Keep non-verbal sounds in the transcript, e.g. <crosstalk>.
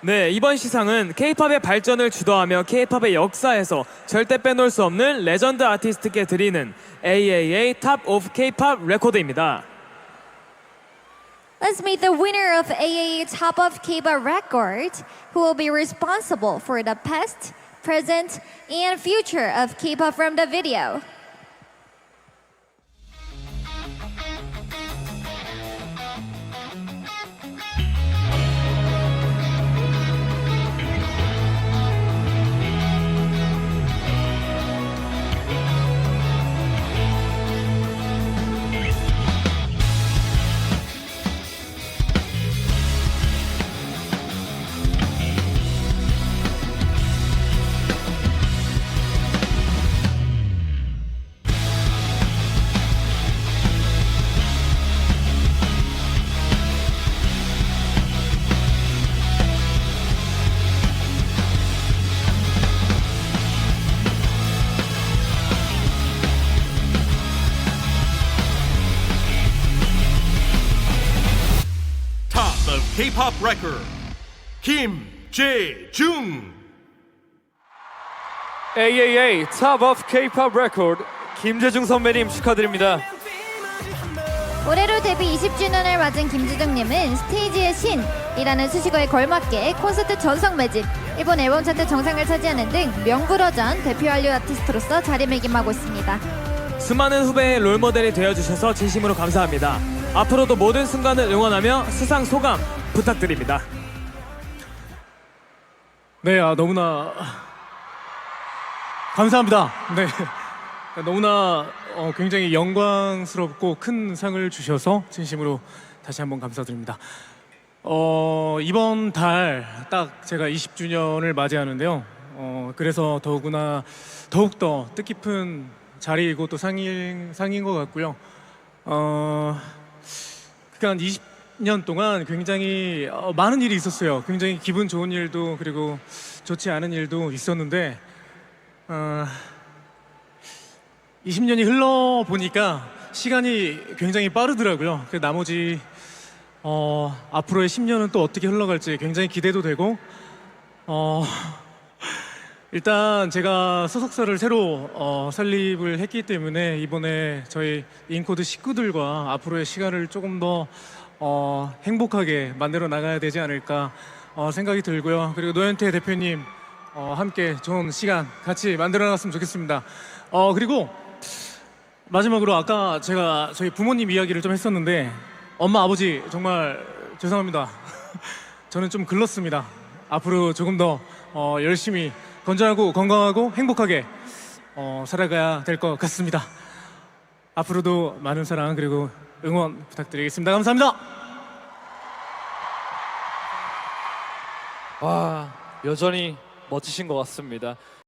네, 이번 시상은 K-팝의 발전을 주도하며 K-팝의 역사에서 절대 빼놓을 수 없는 레전드 아티스트께 드리는 AAA Top of K-팝 레코드입니다. Let's meet the winner of AAA Top of K-pop Record, who will be responsible for the past, present, and future of K-pop from the video. K-pop record, Kim Jae-jung. AAA Top of K-pop Record 김재중 선배님 축하드립니다. 올해로 데뷔 20주년을 맞은 김주정님은 스테이지의 신이라는 수식어에 걸맞게 콘서트 전성 매집, 일본 앨범 차트 정상을 차지하는 등 명불허전 대표 한류 아티스트로서 자리매김하고 있습니다. 수많은 후배의 롤모델이 되어주셔서 진심으로 감사합니다. 앞으로도 모든 순간을 응원하며 수상 소감 부탁드립니다. 네, 아, 너무나 감사합니다. 네, 너무나 어, 굉장히 영광스럽고 큰 상을 주셔서 진심으로 다시 한번 감사드립니다. 어, 이번 달 딱 제가 20주년을 맞이하는데요. 어, 그래서 더구나 더욱 더 뜻깊은 자리이고 또 상인 상인 것 같고요. 어, 그러니까 20 년 동안 굉장히 어, 많은 일이 있었어요. 굉장히 기분 좋은 일도 그리고 좋지 않은 일도 있었는데 어, 20년이 흘러 보니까 시간이 굉장히 빠르더라고요. 그 나머지 어, 앞으로의 10년은 또 어떻게 흘러갈지 굉장히 기대도 되고 어, 일단 제가 소속사를 새로 어, 설립을 했기 때문에 이번에 저희 인코드 식구들과 앞으로의 시간을 조금 더 어, 행복하게 만들어 나가야 되지 않을까 어, 생각이 들고요. 그리고 노현태 대표님 어, 함께 좋은 시간 같이 만들어 나갔으면 좋겠습니다. 어, 그리고 마지막으로 아까 제가 저희 부모님 이야기를 좀 했었는데 엄마 아버지 정말 죄송합니다. <laughs> 저는 좀 글렀습니다. 앞으로 조금 더 어, 열심히 건전하고 건강하고 행복하게 어, 살아가야 될 것 같습니다. 앞으로도 많은 사랑 그리고 응원 부탁드리겠습니다. 감사합니다. 와 여전히 멋지신 것 같습니다.